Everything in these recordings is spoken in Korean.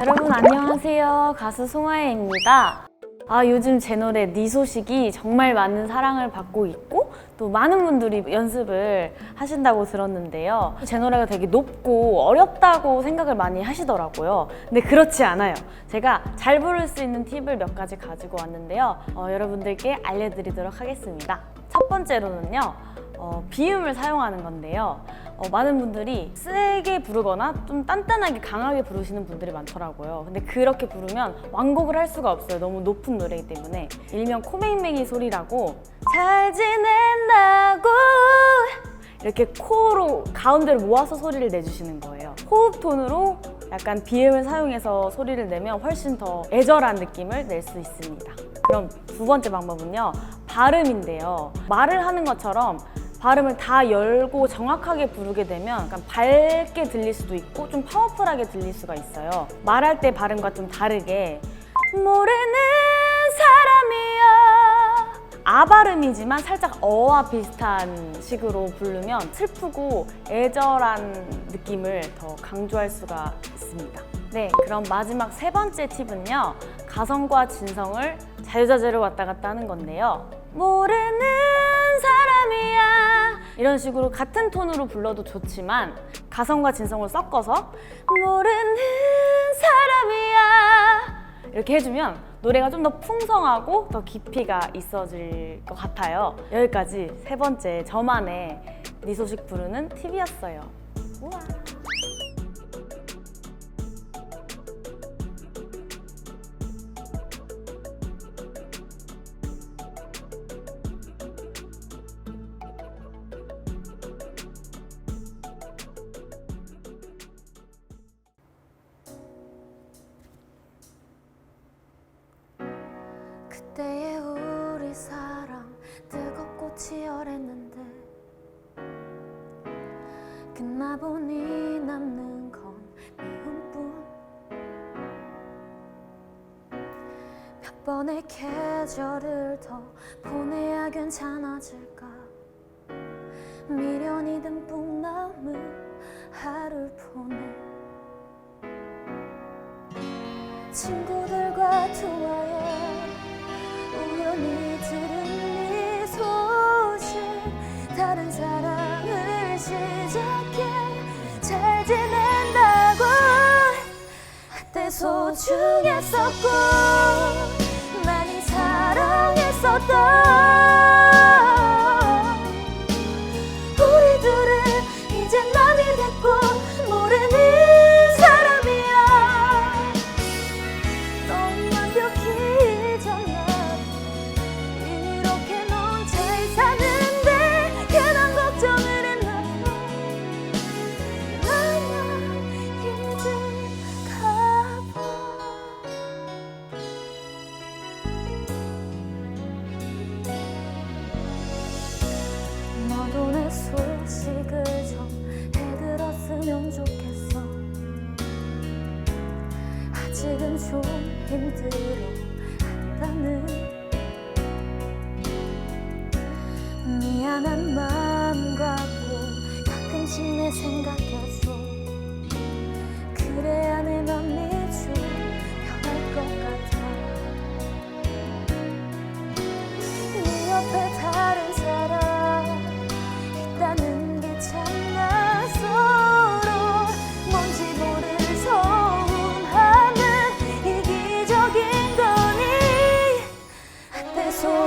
여러분 안녕하세요. 가수 송하예입니다. 아, 요즘 제 노래 네 소식이 정말 많은 사랑을 받고 있고 또 많은 분들이 연습을 하신다고 들었는데요. 제 노래가 되게 높고 어렵다고 생각을 많이 하시더라고요. 근데 그렇지 않아요. 제가 잘 부를 수 있는 팁을 몇 가지 가지고 왔는데요. 어, 여러분들께 알려드리도록 하겠습니다. 첫 번째로는요. 어, 비음을 사용하는 건데요. 어, 많은 분들이 세게 부르거나 좀 단단하게 강하게 부르시는 분들이 많더라고요. 근데 그렇게 부르면 완곡을 할 수가 없어요. 너무 높은 노래이기 때문에. 일명 코맹맹이 소리라고 잘 지낸다고 이렇게 코로 가운데를 모아서 소리를 내주시는 거예요. 호흡 톤으로 약간 비음을 사용해서 소리를 내면 훨씬 더 애절한 느낌을 낼 수 있습니다. 그럼 두 번째 방법은요. 발음인데요. 말을 하는 것처럼 발음을 다 열고 정확하게 부르게 되면 약간 밝게 들릴 수도 있고 좀 파워풀하게 들릴 수가 있어요. 말할 때 발음과 좀 다르게 모르는 사람이야 아 발음이지만 살짝 어와 비슷한 식으로 부르면 슬프고 애절한 느낌을 더 강조할 수가 있습니다. 네, 그럼 마지막 세 번째 팁은요. 가성과 진성을 자유자재로 왔다 갔다 하는 건데요. 모르는 사람이야. 이런 식으로 같은 톤으로 불러도 좋지만 가성과 진성을 섞어서 모르는 사람이야. 이렇게 해주면 노래가 좀 더 풍성하고 더 깊이가 있어질 것 같아요. 여기까지 세 번째 저만의 네 소식 부르는 팁이었어요. 우와. 그때의 우리 사랑 뜨겁고 치열했는데 끝나보니 남는 건 미움뿐. 몇 번의 계절을 더 보내야 괜찮아질까? 미련이 듬뿍 남은 하루를 보내. 친구들과 투어해 우연히 들은 네 소식. 다른 사랑을 시작해 잘 지낸다고. 한때 소중했었고 많이 사랑했었던 전해들었으면 좋겠어. 아직은 좀 힘들어 한다는 미안한 마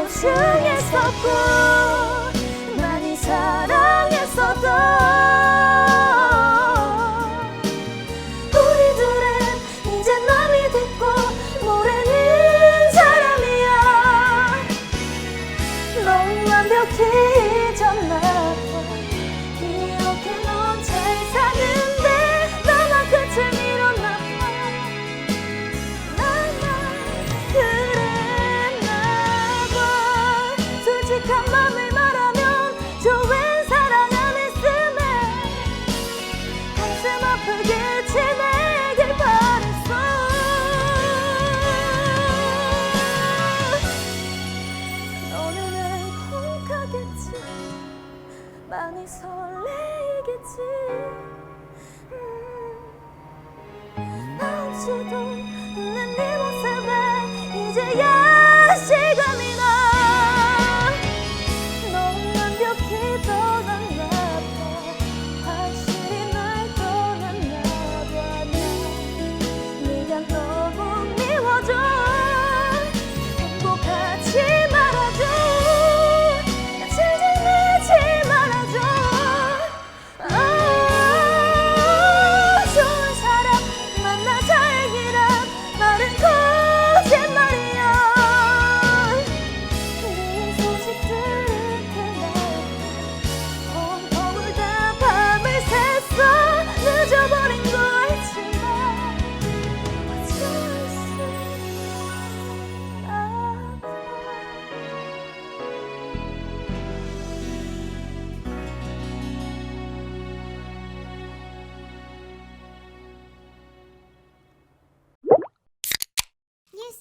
중했었고 없이도 난네 모습에 이제야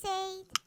Crusade.